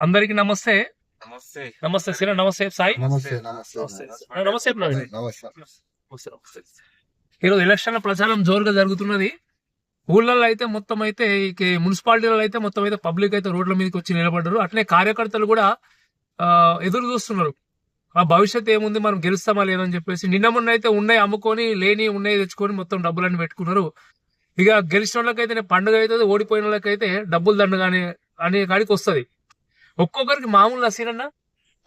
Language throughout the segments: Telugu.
అందరికి నమస్తే. నమస్తే. నమస్తే సిరా నమస్తే సాయి. నమస్తే నమస్తే. ఈరోజు ఎలక్షన్ల ప్రచారం జోరుగా జరుగుతున్నది. ఊళ్ళల్లో అయితే మొత్తం అయితే ఇక మున్సిపాలిటీలలో అయితే మొత్తం అయితే పబ్లిక్ అయితే రోడ్ల మీదకి వచ్చి నిలబడ్డారు. అట్లనే కార్యకర్తలు కూడా ఆ, ఎదురు చూస్తున్నారు. ఆ భవిష్యత్తు ఏముంది మనం గెలుస్తామా లేదని చెప్పేసి. నిన్న మొన్న అయితే ఉన్నాయి అమ్ముకొని లేని ఉన్నాయి తెచ్చుకొని మొత్తం డబ్బులన్నీ పెట్టుకున్నారు. ఇక గెలిచిన వాళ్ళకైతే పండుగ అవుతుంది ఓడిపోయిన వాళ్ళకైతే డబ్బులు దండగానే అనే కాడికి వస్తుంది. ఒక్కొక్కరికి మామూలు అసీనన్న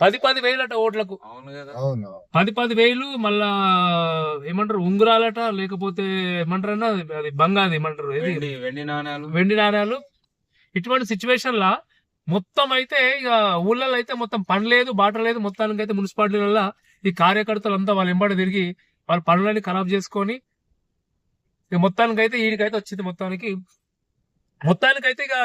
పది పది వేలట ఓట్లకు. అవును కదా. అవును. పది పది వేలు మళ్ళా ఏమంటారు ఉంగరాలట లేకపోతే ఏమంటారు అన్న అది బంగాది ఏమంటారు వెండి నాణాలు. వెండి నాణ్యాలు ఇటువంటి సిచ్యువేషన్ లా మొత్తం అయితే ఇక ఊళ్ళలో అయితే మొత్తం పని లేదు బాట లేదు. మొత్తానికి అయితే మున్సిపాలిటీలలో ఈ కార్యకర్తలు అంతా వాళ్ళ ఎంబడి తిరిగి వాళ్ళ పనులన్నీ ఖరాబ్ చేసుకొని ఇక మొత్తానికి అయితే వీడికైతే వచ్చింది మొత్తానికి. మొత్తానికి అయితే ఇక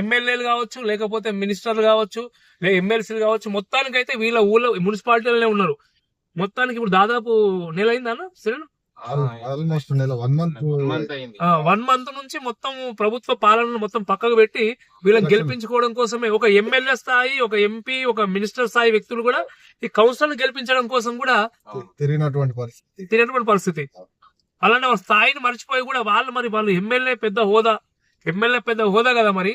ఎమ్మెల్యేలు కావచ్చు లేకపోతే మినిస్టర్లు కావచ్చు లేదా ఎమ్మెల్సీలు కావచ్చు మొత్తానికి అయితే వీళ్ళ ఊళ్ళో మున్సిపాలిటీలోనే ఉన్నారు. మొత్తానికి ఇప్పుడు దాదాపు నెల అయిందన్న శ్రీను ఆల్మోస్ట్ నెల వన్ మంత్ వన్ మంత్ నుంచి మొత్తం ప్రభుత్వ పాలనను మొత్తం పక్కకు పెట్టి వీళ్ళని గెలిపించుకోవడం కోసమే ఒక ఎమ్మెల్యే స్థాయి ఒక ఎంపీ ఒక మినిస్టర్ స్థాయి వ్యక్తులు కూడా ఈ కౌన్సిల్ గెలిపించడం కోసం కూడా తిరిగినటువంటి పరిస్థితి. తిరిగినటువంటి పరిస్థితి. అలాంటి వాళ్ళ స్థాయిని మర్చిపోయి కూడా వాళ్ళు మరి వాళ్ళు ఎమ్మెల్యే పెద్ద హోదా ఎమ్మెల్యే పెద్ద హోదా కదా మరి?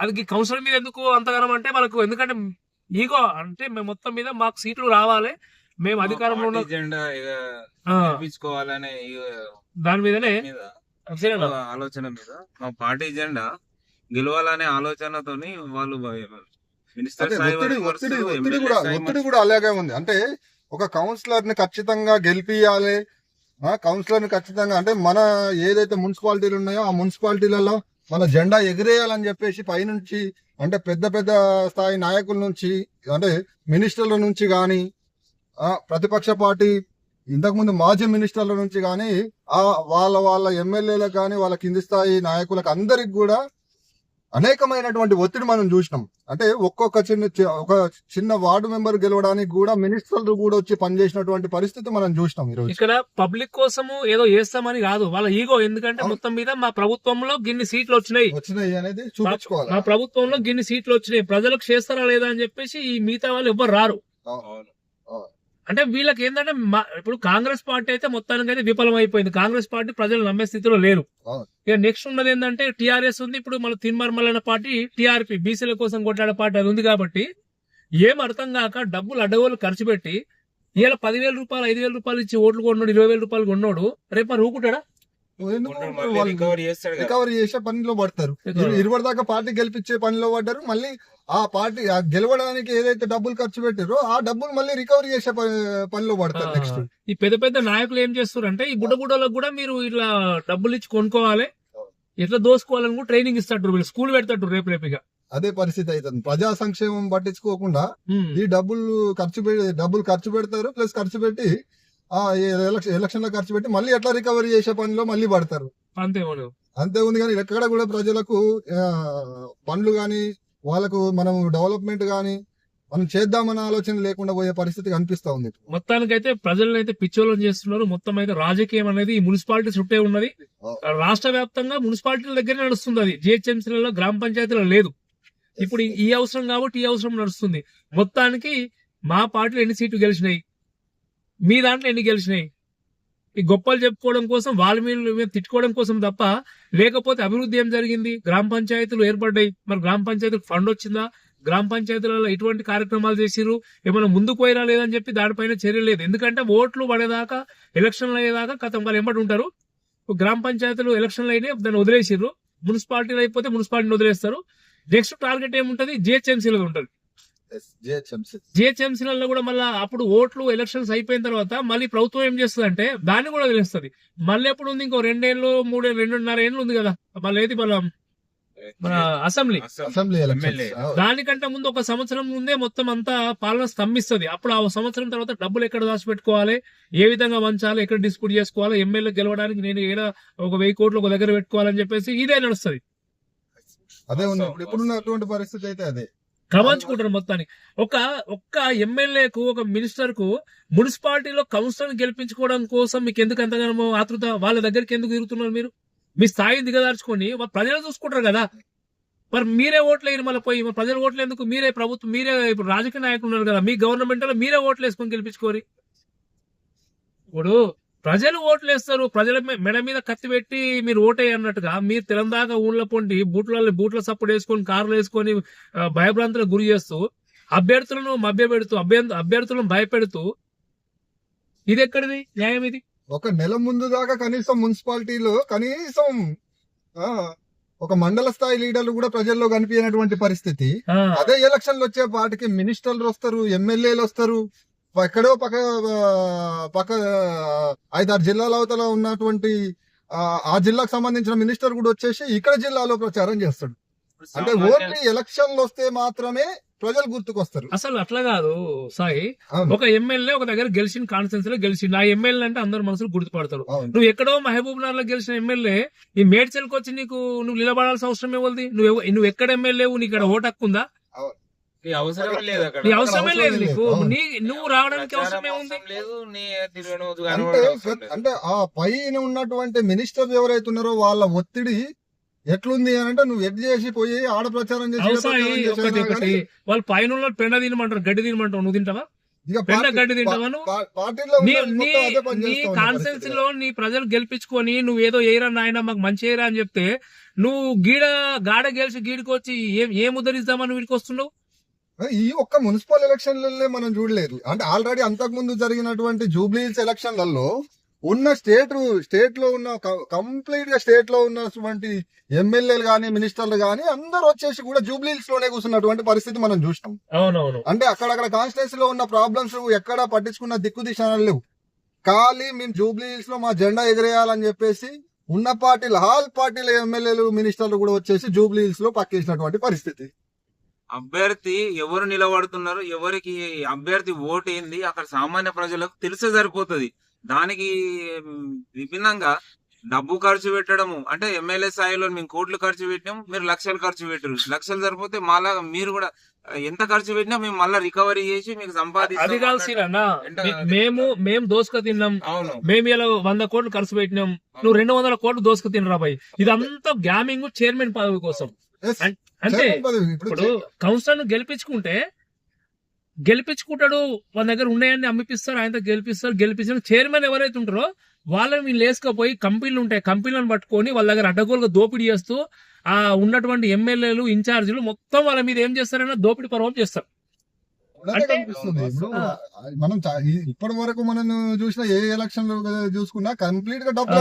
అది కౌన్సిల్ మీద ఎందుకు అంతగానం అంటే వాళ్ళకు ఎందుకంటే ఈగో అంటే మేము మొత్తం మీద మాకు సీట్లు రావాలి. మేము అధికారంలో ఉన్న దాని మీదనే? ఆలోచన మీద. మా పార్టీ జెండా గెలవాలనే ఆలోచనతోని వాళ్ళు ఒత్తిడి కూడా అలాగే ఉంది. అంటే ఒక కౌన్సిలర్ని ఖచ్చితంగా గెలిపియాలి. కౌన్సిలర్ని ఖచ్చితంగా అంటే మన ఏదైతే మున్సిపాలిటీలు ఉన్నాయో ఆ మున్సిపాలిటీలలో మన జెండా ఎగిరేయాలని చెప్పేసి పైనుంచి అంటే పెద్ద పెద్ద స్థాయి నాయకుల నుంచి అంటే మినిస్టర్ల నుంచి కానీ ప్రతిపక్ష పార్టీ ఇంతకుముందు మాజీ మినిస్టర్ల నుంచి కానీ ఆ వాళ్ళ వాళ్ళ ఎమ్మెల్యేలకు కానీ వాళ్ళ కింది స్థాయి నాయకులకు అందరికి కూడా అనేకమైనటువంటి ఒత్తిడి మనం చూసినాం. అంటే ఒక్కొక్క చిన్న ఒక చిన్న వార్డు మెంబర్ గెలవడానికి కూడా మినిస్టర్లు కూడా వచ్చి పనిచేసినటువంటి పరిస్థితి మనం చూసినాం ఈ రోజు. ఇక్కడ పబ్లిక్ కోసము ఏదో చేస్తామని కాదు. వాళ్ళ ఈగో ఎందుకంటే. మొత్తం మీద మా ప్రభుత్వంలో గిన్ని సీట్లు వచ్చినాయి. వచ్చినాయి అనేది చూపించుకోవాలి. మా ప్రభుత్వంలో గిన్ని సీట్లు వచ్చినాయి. ప్రజలకు చేస్తారా లేదా అని చెప్పేసి ఈ మిగతా వాళ్ళు ఎవ్వరు రారు. అంటే వీళ్ళకి ఏంటంటే ఇప్పుడు కాంగ్రెస్ పార్టీ అయితే మొత్తానికి అయితే విఫలం అయిపోయింది కాంగ్రెస్ పార్టీ ప్రజలు నమ్మే స్థితిలో లేరు. ఇక నెక్స్ట్ ఉన్నది ఏంటంటే టిఆర్ఎస్ ఉంది. ఇప్పుడు మన తిన్మర్మలైన పార్టీ టిఆర్పి బీసీల కోసం కొట్లాడే పార్టీ అది ఉంది కాబట్టి ఏం అర్థం కాక డబ్బులు అడ్డగోలు ఖర్చు పెట్టి ఇవాళ పదివేల రూపాయలు ఐదు వేల రూపాయలు ఇచ్చి ఓట్లు కొన్నాడు ఇరవై వేల రూపాయలు కొన్నాడు రేపు వాళ్ళు? రికవరీ చేస్తాడు కదా. రికవరీ చేసే పనిలో పడతారు. ఇరువరి దాకా పార్టీ గెలిపించే పనిలో పడ్డారు. మళ్ళీ ఆ పార్టీ ఆ గెలవడానికి ఏదైతే డబ్బులు ఖర్చు పెట్టారో ఆ డబ్బులు మళ్ళీ రికవరీ చేసే పనిలో పడతారు. నెక్స్ట్. ఈ పెద్ద పెద్ద నాయకులు ఏం చేస్తారు అంటే ఈ బుడ్డ బుడ్డలకు కూడా మీరు ఇట్లా డబ్బులు ఇచ్చి కొనుక్కోవాలి. ఎట్లా దోసుకోవాలని కూడా ట్రైనింగ్ ఇస్తాడు వీళ్ళు స్కూల్ పెడతాడు రేపు రేపు ఇక. అదే పరిస్థితి అవుతుంది ప్రజా సంక్షేమం పట్టించుకోకుండా. ఈ డబ్బులు ఖర్చు పెట్టి డబ్బులు ఖర్చు పెడతారు ప్లస్ ఖర్చు పెట్టి ఆ ఎలక్షన్లో ఖర్చు పెట్టి మళ్ళీ ఎట్లా రికవరీ చేసే పనిలో మళ్ళీ పడతారు. అంతే అంతే ఉంది కానీ ఎక్కడ కూడా ప్రజలకు ఆ, పనులు కానీ వాళ్ళకు మనం డెవలప్మెంట్ కానీ మనం చేద్దామన్న ఆలోచన లేకుండా పోయే పరిస్థితి కనిపిస్తా ఉంది. మొత్తానికైతే ప్రజలను అయితే పిచ్చోళ్ళని చేస్తున్నారు. మొత్తం అయితే రాజకీయం అనేది ఈ మున్సిపాలిటీ చుట్టే ఉన్నది. రాష్ట్ర వ్యాప్తంగా మున్సిపాలిటీల దగ్గర నడుస్తుంది అది. జిహెచ్ఎంసీలలో గ్రామ పంచాయతీలో లేదు. ఇప్పుడు ఈ అవసరం కాబట్టి ఈ అవసరం నడుస్తుంది. మొత్తానికి మా పార్టీలో ఎన్ని సీట్లు గెలిచినాయి? మీ దాంట్లో ఎన్ని గెలిచినాయి? ఈ గొప్పలు చెప్పుకోవడం కోసం వాళ్ళ మీద తిట్టుకోవడం కోసం తప్ప లేకపోతే అభివృద్ధి ఏం జరిగింది? గ్రామ పంచాయతీలు ఏర్పడ్డాయి. మరి గ్రామ పంచాయతీలకు ఫండ్ వచ్చిందా? గ్రామ పంచాయతీలలో ఎటువంటి కార్యక్రమాలు చేసిరు ఏమైనా ముందుకు పోయినా లేదని చెప్పి దానిపైన చర్య లేదు. ఎందుకంటే ఓట్లు పడేదాకా ఎలక్షన్లు అయ్యేదాకా కథం వాళ్ళు ఎంబడి ఉంటారు. గ్రామ పంచాయతీలు ఎలక్షన్లు అయినాయి దాన్ని వదిలేసిర్రు. మున్సిపాలిటీలు అయిపోతే మున్సిపాలిటీని వదిలేస్తారు. నెక్స్ట్ టార్గెట్ ఏముంటది? జిహెచ్ఎంసీలో ఉంటుంది. జిహెచ్ఎంసీలలో కూడా మళ్ళీ అప్పుడు ఓట్లు ఎలక్షన్స్ అయిపోయిన తర్వాత మళ్ళీ ప్రభుత్వం ఏం చేస్తుంది అంటే దాన్ని కూడా వదిలేస్తుంది. మళ్ళీ ఎప్పుడు ఉంది ఇంకో రెండేళ్ళు మూడేళ్ళు రెండున్నర ఏళ్ళు ఉంది కదా మళ్ళీ ఏది మన మన అసెంబ్లీ. అసెంబ్లీ. దానికంటే ముందు ఒక సంవత్సరం ముందే మొత్తం అంతా పాలన స్తంభిస్తుంది. అప్పుడు ఆ సంవత్సరం తర్వాత డబ్బులు ఎక్కడ దాచిపెట్టుకోవాలి ఏ విధంగా వంచాలి ఎక్కడ డిస్ప్యూట్ చేసుకోవాలి ఎమ్మెల్యే గెలవడానికి నేను ఏడ ఒక వెయ్యి కోట్లు ఒక దగ్గర పెట్టుకోవాలని చెప్పేసి ఇదే నడుస్తుంది. అదే ఉంది. ఇప్పుడు ఇప్పుడున్నటువంటి పరిస్థితి అయితే అదే. క్రమాంచుకుంటారు మొత్తానికి. ఒక ఒక్క ఎమ్మెల్యేకు ఒక మినిస్టర్కు మున్సిపాలిటీలో కౌన్సిలర్ గెలిపించుకోవడం కోసం మీకు ఎందుకు ఎంతగానో ఆతృత? వాళ్ళ దగ్గరికి ఎందుకు తిరుగుతున్నారు మీరు? మీ స్థాయి దిగదార్చుకొని ప్రజలు చూసుకుంటారు కదా. మరి మీరే ఓట్లు వేయరు మళ్ళీ పోయి. మరి ప్రజలు ఓట్లు ఎందుకు? మీరే ప్రభుత్వం మీరే ఇప్పుడు రాజకీయ నాయకులు ఉన్నారు కదా. మీ గవర్నమెంట్లో మీరే ఓట్లు వేసుకొని గెలిపించుకోరి. ఇప్పుడు ప్రజలు ఓట్లు వేస్తారు ప్రజల మెడ మీద కత్తి పెట్టి మీరు ఓటే అన్నట్టుగా మీరు తెలంగాణ ఊళ్ళో పొండి బూట్ల బూట్ల సపోర్ట్ వేసుకొని కార్లు వేసుకొని భయభ్రాంతులకు గురి చేస్తూ అభ్యర్థులను మభ్య పెడుతూ అభ్యర్థు అభ్యర్థులను భయపెడుతూ ఇది ఎక్కడిది న్యాయం ఇది? ఒక నెల ముందు దాకా కనీసం మున్సిపాలిటీలో కనీసం ఒక మండల స్థాయి లీడర్లు కూడా ప్రజల్లో కనిపించినటువంటి పరిస్థితి. అదే ఎలక్షన్లు వచ్చే పాటికి మినిస్టర్లు వస్తారు ఎమ్మెల్యేలు వస్తారు ఎక్కడో పక్క పక్క ఐదారు జిల్లాల అవతల ఉన్నటువంటి ఆ, జిల్లాకు సంబంధించిన మినిస్టర్ కూడా వచ్చేసి ఇక్కడ జిల్లాలో ప్రచారం చేస్తాడు. అంటే ఓన్లీ ఎలక్షన్లు వస్తే మాత్రమే ప్రజలు గుర్తుకొస్తారు. అసలు అట్లా కాదు సాయి. ఒక ఎమ్మెల్యే ఒక దగ్గర గెలిచిన కాన్స్టెన్స్లో గెలిచిండు. ఆ ఎమ్మెల్యే అంటే అందరు మనసులు గుర్తుపడతారు. నువ్వు ఎక్కడో మహబూబ్ నగర్లో గెలిచిన ఎమ్మెల్యే ఈ మేడ్చల్కి వచ్చి నీకు నువ్వు నిలబడాల్సిన అవసరం ఏమవుతుంది నువ్వు నువ్వు ఎక్కడ ఎమ్మెల్యేవు? నీకు ఇక్కడ ఓటు హక్కు ఉందా? నీ అవసరమే లేదు అక్కడ. నీ అవసరమే లేదు అవసరం నీకు. నీ నువ్వు రావడానికి అవసరం ప్రచారం ఏముంది అవసరం లేదు నీ తిరగనవద్దు అంటే. అంటే ఆ పైన ఉన్నటువంటి మినిస్టర్ ఎవరైతే ఉన్నారో వాళ్ళ ఒత్తిడి ఎట్లుంది అని అంటే నువ్వు ఎడ్ చేసి పోయి ఆడ ప్రచారం చేసి వాళ్ళు పైన పెండ తినమంటారు గడ్డి తినమంటావు నువ్వు తింటావా? ఇక పెండ గడ్డి తింటావా నువ్వు? నీ కాన్సెన్స్. లో నీ ప్రజలు గెలిపించుకొని నువ్వు ఏదో ఏరా నాయన మాకు మంచి ఏరా అని చెప్తే నువ్వు గీడ గాడ గెలిచి గీడికి వచ్చి ఏం ఏం ఉద్ధరిస్తామని వీడికి వస్తున్నావు? ఈ ఒక్క మున్సిపల్ ఎలక్షన్లనే మనం చూడలేదు. అంటే ఆల్రెడీ అంతకు ముందు జరిగినటువంటి జూబ్లీహిల్స్ ఎలక్షన్లలో ఉన్న స్టేట్ స్టేట్లో ఉన్న కంప్లీట్గా స్టేట్లో ఉన్నటువంటి ఎమ్మెల్యేలు గాని మినిస్టర్లు గాని అందరూ వచ్చేసి కూడా జూబ్లీహిల్స్లోనే కూర్చున్నటువంటి పరిస్థితి మనం చూసినాం. అవునవును. అంటే అక్కడక్కడ కాన్స్టిట్యూన్సీ లో ఉన్న ప్రాబ్లమ్స్ ఎక్కడా పట్టించుకున్న దిక్కు దిశలు లేవు. ఖాళీ మేము జూబ్లీహిల్స్లో మా జెండా ఎగరేయాలని చెప్పేసి ఉన్న పార్టీలు హాల్ పార్టీల ఎమ్మెల్యేలు మినిస్టర్లు కూడా వచ్చేసి జూబ్లీహిల్స్లో పక్కేసినటువంటి పరిస్థితి. అభ్యర్థి ఎవరు నిలబడుతున్నారు ఎవరికి అభ్యర్థి ఓటు ఏంది అక్కడ సామాన్య ప్రజలకు తెలిసే సరిపోతుంది. దానికి విభిన్నంగా డబ్బు ఖర్చు పెట్టడము అంటే ఎమ్మెల్యే స్థాయిలో మేము కోట్లు ఖర్చు పెట్టినాం మీరు లక్షలు ఖర్చు పెట్టరు లక్షలు సరిపోతే మళ్ళా మీరు కూడా ఎంత ఖర్చు పెట్టినా మేము మళ్ళీ రికవరీ చేసి మీకు అది సంపాదిస్తాం కాల్సిన ఎంత- మేము మేము దోసుక తిన్నాం. అవును. మేము ఇలా వంద కోట్లు ఖర్చు పెట్టినాం. నువ్వు రెండు వందల కోట్లు దోసుకు తినరా బాయ్? ఇదంతా గ్యామింగ్ చైర్మన్ పదవి కోసం. అంటే ఇప్పుడు కౌన్సిలర్ను గెలిపించుకుంటే గెలిపించుకుంటాడు వాళ్ళ దగ్గర ఉన్నాయని అమ్మిపిస్తారు ఆయనతో గెలిపిస్తారు గెలిపించిన చైర్మన్ ఎవరైతే ఉంటారో వాళ్ళని వీళ్ళు వేసుకపోయి కంపెనీలు ఉంటాయి కంపెనీలను పట్టుకొని వాళ్ళ దగ్గర అడ్డగోలుగా దోపిడీ చేస్తూ ఆ ఉన్నటువంటి ఎమ్మెల్యేలు ఇన్ఛార్జీలు మొత్తం వాళ్ళ మీద ఏం చేస్తారన్నా దోపిడీ పర్వం చేస్తారు. ఇప్పుడు. మనం ఇప్పటి వరకు మనం చూసిన ఏ ఎలక్షన్ చూసుకున్నా కంప్లీట్గా డబ్బుల.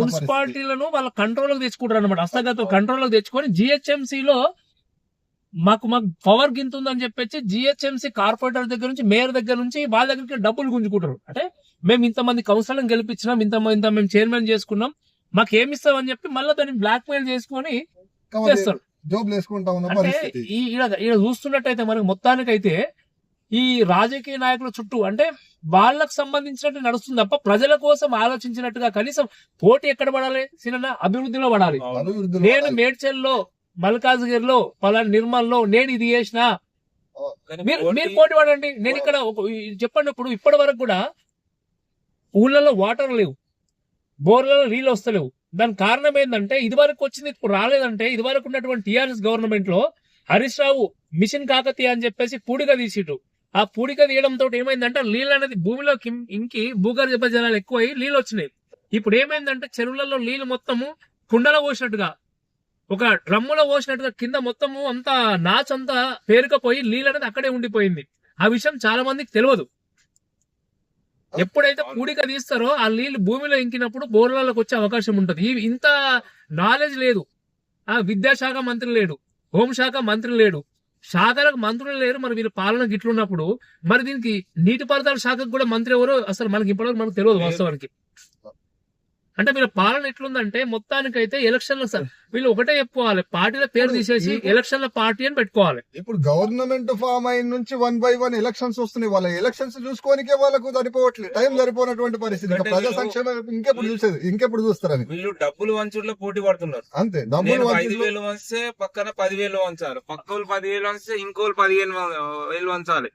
మున్సిపాలిటీలను వాళ్ళ కంట్రోల్ తెచ్చుకుంటారు అనమాట హస్తగత కంట్రోల్ తెచ్చుకొని GHMC లో మాకు మాకు పవర్ గింతుందని చెప్పేసి జిహెచ్ఎంసీ కార్పొరేటర్ దగ్గర నుంచి మేయర్ దగ్గర నుంచి వాళ్ళ దగ్గరికి డబ్బులు గుంజుకుంటారు. అంటే మేము ఇంతమంది కౌన్సిలర్ గెలిపించినాం ఇంత ఇంత మేము చైర్మన్ చేసుకున్నాం మాకు ఏమి ఇస్తామని చెప్పి మళ్ళీ దాన్ని బ్లాక్ మెయిల్ చేసుకొని చేస్తారు. జోబులు వేసుకుంటా ఉన్న పరిస్థితి. ఈ ఈడ చూస్తున్నట్టయితే మనకి మొత్తానికైతే ఈ రాజకీయ నాయకుల చుట్టూ అంటే వాళ్ళకు సంబంధించినట్టు నడుస్తుంది తప్ప ప్రజల కోసం ఆలోచించినట్టుగా కనీసం పోటీ ఎక్కడ పడాలి? సినిమా అభివృద్ధిలో పడాలి. అభివృద్ధిలో నేను. మేడ్చల్లో మల్కాజ్గిర్లో పలానా నిర్మల్లో నేను ఇది చేసిన. మీరు పోటీ- మీరు పోటీ పడండి. నేను ఇక్కడ చెప్పండి ఇప్పుడు ఇప్పటి వరకు కూడా ఊళ్ళలో వాటర్ లేవు. బోర్లలో నీళ్ళు వస్తలేవు. దాని కారణం ఏంటంటే ఇది వరకు వచ్చింది ఇప్పుడు రాలేదంటే ఇది వరకు ఉన్నటువంటి టిఆర్ఎస్ గవర్నమెంట్లో హరీష్ రావు మిషన్ కాకతీయ అని చెప్పేసి పూడిక తీసిట్టు ఆ పూడిక తీయడంతో ఏమైందంటే నీళ్ళు అనేది భూమిలో ఇంకి భూగర్భ జలాలు ఎక్కువై నీళ్ళు వచ్చినాయి. ఇప్పుడు ఏమైందంటే చెరువులలో నీళ్ళు మొత్తము కుండలో పోసినట్టుగా ఒక డ్రమ్ములో పోసినట్టుగా కింద మొత్తము అంతా నాచంతా పేరుకపోయి నీళ్ళు అనేది అక్కడే ఉండిపోయింది. ఆ విషయం చాలా మందికి తెలియదు. ఎప్పుడైతే పూడిక తీస్తారో ఆ నీళ్ళు భూమిలో ఇంకినప్పుడు బోర్లలోకి వచ్చే అవకాశం ఉంటది. ఈ ఇంత నాలెడ్జ్ లేదు. ఆ విద్యాశాఖ మంత్రి లేడు. హోంశాఖ మంత్రి లేడు. శాఖలకు మంత్రులు లేరు. మరి వీళ్ళ పాలన గిట్లున్నప్పుడు మరి దీనికి నీటిపారుదల శాఖకు కూడా మంత్రి ఎవరో అసలు మనకి ఇప్పటివరకు మనకు తెలియదు వాస్తవానికి. అంటే వీళ్ళ పాలన ఎట్లుందంటే మొత్తానికైతే ఎలక్షన్ల వీళ్ళు ఒకటే చెప్పుకోవాలి. పార్టీల పేరు తీసేసి ఎలక్షన్ల పార్టీ అని పెట్టుకోవాలి. ఇప్పుడు గవర్నమెంట్ ఫామ్ అయిన నుంచి వన్ బై వన్ ఎలక్షన్స్ వస్తున్నాయి. వాళ్ళ ఎలక్షన్స్ చూసుకోనికే వాళ్ళకు సరిపోవట్లేదు టైం సరిపోనటువంటి పరిస్థితి. ప్రజా సంక్షేమం ఇంకెప్పుడు చూసేది? ఇంకెప్పుడు చూస్తారని. వీళ్ళు డబ్బులు వంచుల్లో పోటీ పడుతున్నారు. అంతే. డబ్బులు వేలు వంచితే పక్కన పదివేలు వంచాలి. పక్క వాళ్ళు పదివేలు వంచితే ఇంకోళ్ళు పదిహేను వేలు వంచాలి.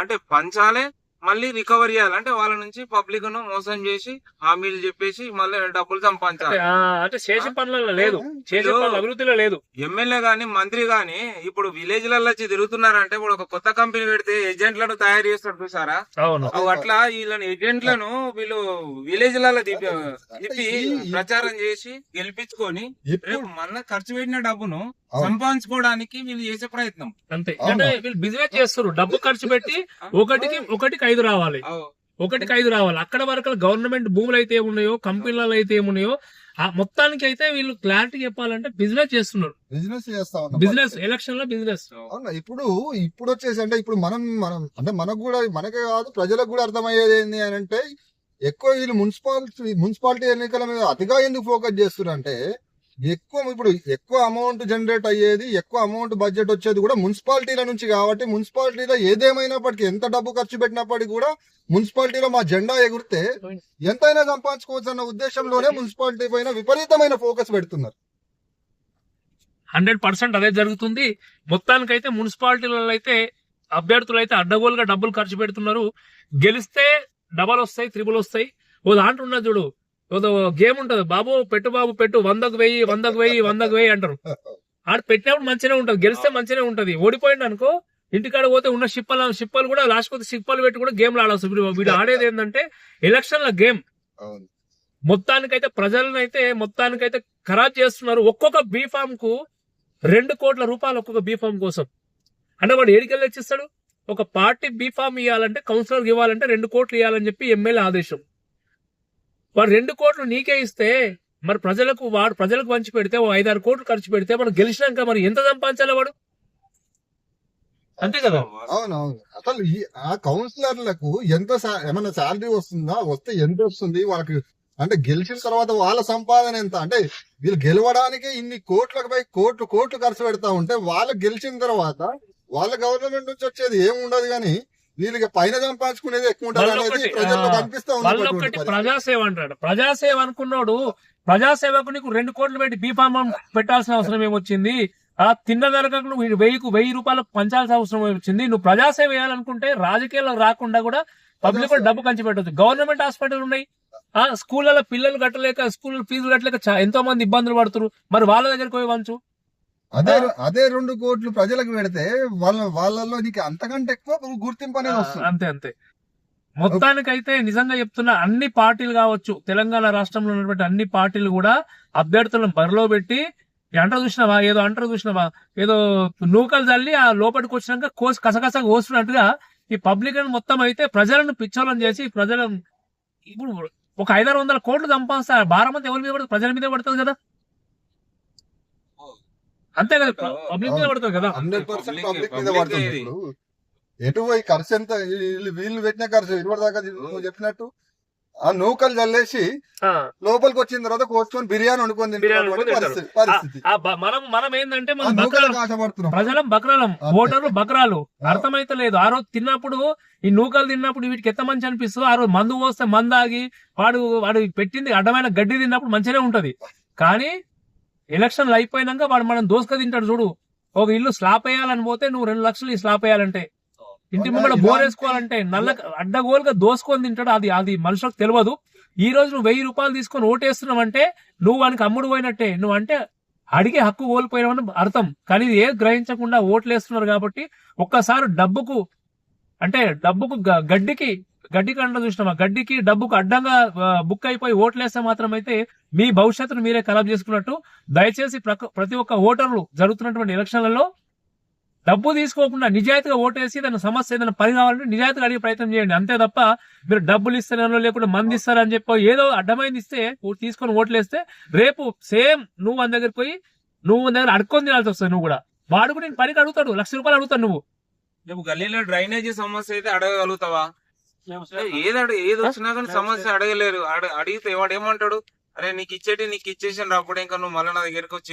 అంటే పంచాలి మళ్ళీ రికవర్ చేయాలి. అంటే వాళ్ళ నుంచి పబ్లిక్ను మోసం చేసి హామీలు చెప్పేసి మళ్ళీ డబ్బులు సంపాదించాలి. ఆ, అంటే చేసే పనులలో లేదు. చేసే ఇప్పుడు- పనులు అభివృద్ధిలో లేదు. ఎమ్మెల్యే గాని మంత్రి గాని ఇప్పుడు విలేజ్లలో వచ్చి తిరుగుతున్నారంటే ఇప్పుడు ఒక కొత్త కంపెనీ పెడితే ఏజెంట్లను తయారు చేస్తారు చూసారా? అట్లా వీళ్ళని ఏజెంట్లను వీళ్ళు విలేజ్లలో తిప్పి ప్రచారం చేసి గెలిపించుకొని రేపు మన ఖర్చు పెట్టిన డబ్బును. సంపాదించుకోవడానికి వీళ్ళు చేసే ప్రయత్నం. అంతే. అంటే వీళ్ళు బిజినెస్ చేస్తారు. డబ్బు ఖర్చు పెట్టి ఒకటికి ఒకటికి ఐదు రావాలి. ఒకటికి ఐదు రావాలి. అక్కడ వరకు గవర్నమెంట్ భూములు అయితే ఏమున్నాయో కంపెనీలలో అయితే ఏమున్నాయో ఆ మొత్తానికి అయితే వీళ్ళు క్లారిటీ చెప్పాలంటే బిజినెస్ చేస్తున్నారు. బిజినెస్ చేస్తా ఉన్నాం. బిజినెస్ ఎలక్షన్లో బిజినెస్. అవునా. ఇప్పుడు ఇప్పుడు వచ్చేసి అంటే ఇప్పుడు మనం మనం అంటే మనకు కూడా మనకే కాదు ప్రజలకు కూడా అర్థమయ్యేది ఏంటి అని అంటే ఎక్కువ వీళ్ళు మున్సిపాలిటీ మున్సిపాలిటీ ఎన్నికల మీద అతిగా ఎందుకు ఫోకస్ చేస్తున్నారు అంటే ఎక్కువ ఇప్పుడు ఎక్కువ అమౌంట్ జనరేట్ అయ్యేది ఎక్కువ అమౌంట్ బడ్జెట్ వచ్చేది కూడా మున్సిపాలిటీల నుంచి కాబట్టి మున్సిపాలిటీలో ఏదేమైనప్పటికీ ఎంత డబ్బు ఖర్చు పెట్టినప్పటికీ కూడా మున్సిపాలిటీలో మా జెండా ఎగురితే ఎంతైనా సంపాదించుకోవచ్చు అన్న ఉద్దేశంలోనే మున్సిపాలిటీ పైన విపరీతమైన ఫోకస్ పెడుతున్నారు. హండ్రెడ్ పర్సెంట్ అదే జరుగుతుంది. మొత్తానికైతే మున్సిపాలిటీలలో అయితే అభ్యర్థులు అయితే అడ్డగోలుగా డబ్బులు ఖర్చు పెడుతున్నారు. గెలిస్తే డబల్ వస్తాయి త్రిబుల్ వస్తాయి. ఓ దాంట్లో ఉన్నది చూడు గేమ్ ఉంటది. బాబు పెట్టు బాబు పెట్టు. వందకు వెయ్యి వందకు వెయ్యి వందకు వెయ్యి అంటారు. ఆడ పెట్టినప్పుడు మంచిగానే ఉంటది. గెలిస్తే మంచిగానే ఉంటది. ఓడిపోయింది అనుకో ఇంటికాడ పోతే ఉన్న షిప్పలు షిప్పలు కూడా లాస్ట్ పోతే షిప్పలు పెట్టి కూడా గేమ్ ఆడవచ్చు ఇప్పుడు వీడు ఆడేది ఏంటంటే ఎలక్షన్ల గేమ్. మొత్తానికైతే ప్రజలను అయితే మొత్తానికైతే ఖరాబ్ చేస్తున్నారు. ఒక్కొక్క బీఫామ్కు రెండు కోట్ల రూపాయలు ఒక్కొక్క బీఫామ్ కోసం. అంటే వాడు ఏడికెళ్ళి తెచ్చిస్తాడు? ఒక పార్టీ బీఫామ్ ఇవ్వాలంటే కౌన్సిలర్ ఇవ్వాలంటే రెండు కోట్లు ఇవ్వాలని చెప్పి ఎమ్మెల్యే ఆదేశం. వాడు రెండు కోట్లు నీకే ఇస్తే మరి ప్రజలకు వాడు ప్రజలకు పంచి పెడితే ఓ ఐదారు కోట్లు ఖర్చు పెడితే మనం గెలిచినాక మరి ఎంత సంపాదించాలి వాడు? అంతే కదా? అవునవును. అసలు ఈ ఆ కౌన్సిలర్లకు ఎంత ఏమైనా సాలరీ శాలరీ వస్తుందా? వస్తే ఎంత వస్తుంది? వాళ్ళకి అంటే గెలిచిన తర్వాత వాళ్ళ సంపాదన ఎంత? అంటే వీళ్ళు గెలవడానికి ఇన్ని కోట్లకు పై కోట్లు కోట్లు ఖర్చు పెడతా ఉంటే వాళ్ళు గెలిచిన తర్వాత వాళ్ళ గవర్నమెంట్ నుంచి వచ్చేది ఏమి ఉండదు కానీ వీళ్ళకి పైన సంపాదించుకునేది ఎక్కువ ఉంటుంది అనేది ప్రజల్లో కనిపిస్తా ఉంది. ప్రజాసేవ అంటాడు. ప్రజాసేవ అనుకున్నాడు ప్రజాసేవకు నీకు రెండు కోట్లు పెట్టి బీఫామ్ పెట్టాల్సిన అవసరం ఏమొచ్చింది? ఆ తిన్న ధరకు నువ్వు వెయ్యికు వెయ్యి రూపాయలకు పంచాల్సిన అవసరం వచ్చింది నువ్వు ప్రజాసేవ చేయాలనుకుంటే రాజకీయాల్లో రాకుండా కూడా పబ్లిక్ కూడా డబ్బు కంచి పెట్టదు గవర్నమెంట్ హాస్పిటల్ ఉన్నాయి. ఆ స్కూళ్ళలో పిల్లలు కట్టలేక స్కూల్ ఫీజులు కట్టలేక ఎంతో మంది ఇబ్బందులు పడుతున్నారు మరి వాళ్ళ దగ్గరికి పోయి వంచు అదే అదే రెండు కోట్లు ప్రజలకు పెడితే వాళ్ళ వాళ్ళలో నీకు అంతకంటే ఎక్కువ గుర్తింపు అనేది వస్తుంది. అంతే అంతే. మొత్తానికైతే నిజంగా చెప్తున్నా అన్ని పార్టీలు కావచ్చు తెలంగాణ రాష్ట్రంలో ఉన్నటువంటి అన్ని పార్టీలు కూడా అభ్యర్థులను బరిలో పెట్టి అంటారు చూసినావా ఏదో అంటారు చూసినావా ఏదో నూకలు చల్లి ఆ లోపలికి వచ్చినాక కోసి కసకస కోస్తున్నట్టుగా ఈ పబ్లిక్ మొత్తం అయితే ప్రజలను పిచ్చోళం చేసి ప్రజలను ఇప్పుడు ఒక ఐదారు వందల కోట్లు సంపాదిస్తా భారం అంతా ఎవరి మీద పడుతుంది? ప్రజల మీద పడుతుంది కదా. అంతే కదా పబ్లిక్ మీద పడుతుంది కదా. హండ్రెడ్ పర్సెంట్ పబ్లిక్ మీద పడుతుంది ఎటు పోయి ఖర్చు ఎంత వీళ్ళు వీళ్ళు పెట్టిన ఖర్చు ఇరువరి దాకా నువ్వు చెప్పినట్టు. ఆ నూకలు చల్లేసి లోపలికి వచ్చిన తర్వాత కోసుకొని బిర్యానీ వండుకొని పరిస్థితి మనం మనం ఏంటంటే ప్రజలం బక్రాలం. ఓటర్లు బక్రాలు. అర్థమైతే లేదు. ఆ రోజు తిన్నప్పుడు ఈ నూకలు తిన్నప్పుడు వీటికి ఎంత మంచి అనిపిస్తుందో ఆ రోజు మందు పోస్తే మందు ఆగి వాడు వాడు పెట్టింది అడ్డమైన గడ్డి తిన్నప్పుడు మంచిగానే ఉంటది. కానీ ఎలక్షన్లు అయిపోయినాక వాడు మనం దోసుక తింటాడు చూడు. ఒక ఇల్లు స్లాప్ వేయాలని పోతే నువ్వు రెండు లక్షలు ఈ స్లాప్ వేయాలంటే. ఇంటి ముంగడ ఇలాంటి- బోర్ వేసుకోవాలంటే నల్ల అడ్డగోలుగా దోసుకొని తింటాడు అది అది మనుషులకు తెలియదు. ఈ రోజు నువ్వు వెయ్యి రూపాయలు తీసుకొని ఓటేస్తున్నావంటే నువ్వు వానికి అమ్ముడు పోయినట్టే. నువ్వు అంటే అడిగే హక్కు కోల్పోయినామని అర్థం. కానీ ఇది ఏది గ్రహించకుండా ఓట్లు వేస్తున్నారు కాబట్టి ఒక్కసారి డబ్బుకు అంటే డబ్బుకు గడ్డికి గడ్డికి అంట చూసినామా? గడ్డికి డబ్బుకు అడ్డంగా బుక్ అయిపోయి ఓట్లేస్తే మాత్రం అయితే మీ భవిష్యత్తును మీరే ఖరాబ్ చేసుకున్నట్టు దయచేసి ప్రతి ఒక్క ఓటర్లు జరుగుతున్నటువంటి ఎలక్షన్లలో డబ్బు తీసుకోకుండా నిజాయితీగా ఓటేసి దాని సమస్య ఏదైనా పని కావాలంటే నిజాయితీగా అడిగే ప్రయత్నం చేయండి. అంతే తప్ప మీరు డబ్బులు ఇస్తారనో లేకుండా మంది ఇస్తారని చెప్పి ఏదో అడ్డమైంది ఇస్తే తీసుకొని ఓట్లేస్తే రేపు సేమ్ నువ్వు అని దగ్గరికి పోయి నువ్వు మన దగ్గర అడుక్కొని తినాల్సి వస్తుంది నువ్వు కూడా. వాడు కూడా నేను పనికి అడుగుతాడు. లక్ష రూపాయలు అడుగుతాడు నువ్వు. రేపు గల్లీలో డ్రైనేజీ సమస్య అయితే అడగగలుగుతావా? ఏది అడగ ఏది వచ్చినా కానీ సమస్య అడగలేరు. అడ- అడిగితే వాడు ఏమంటాడు అరే నీకు ఇచ్చేటి నీకు ఇచ్చేసాను అప్పుడు ఇంకా నువ్వు మళ్ళీ నా దగ్గరికి వచ్చి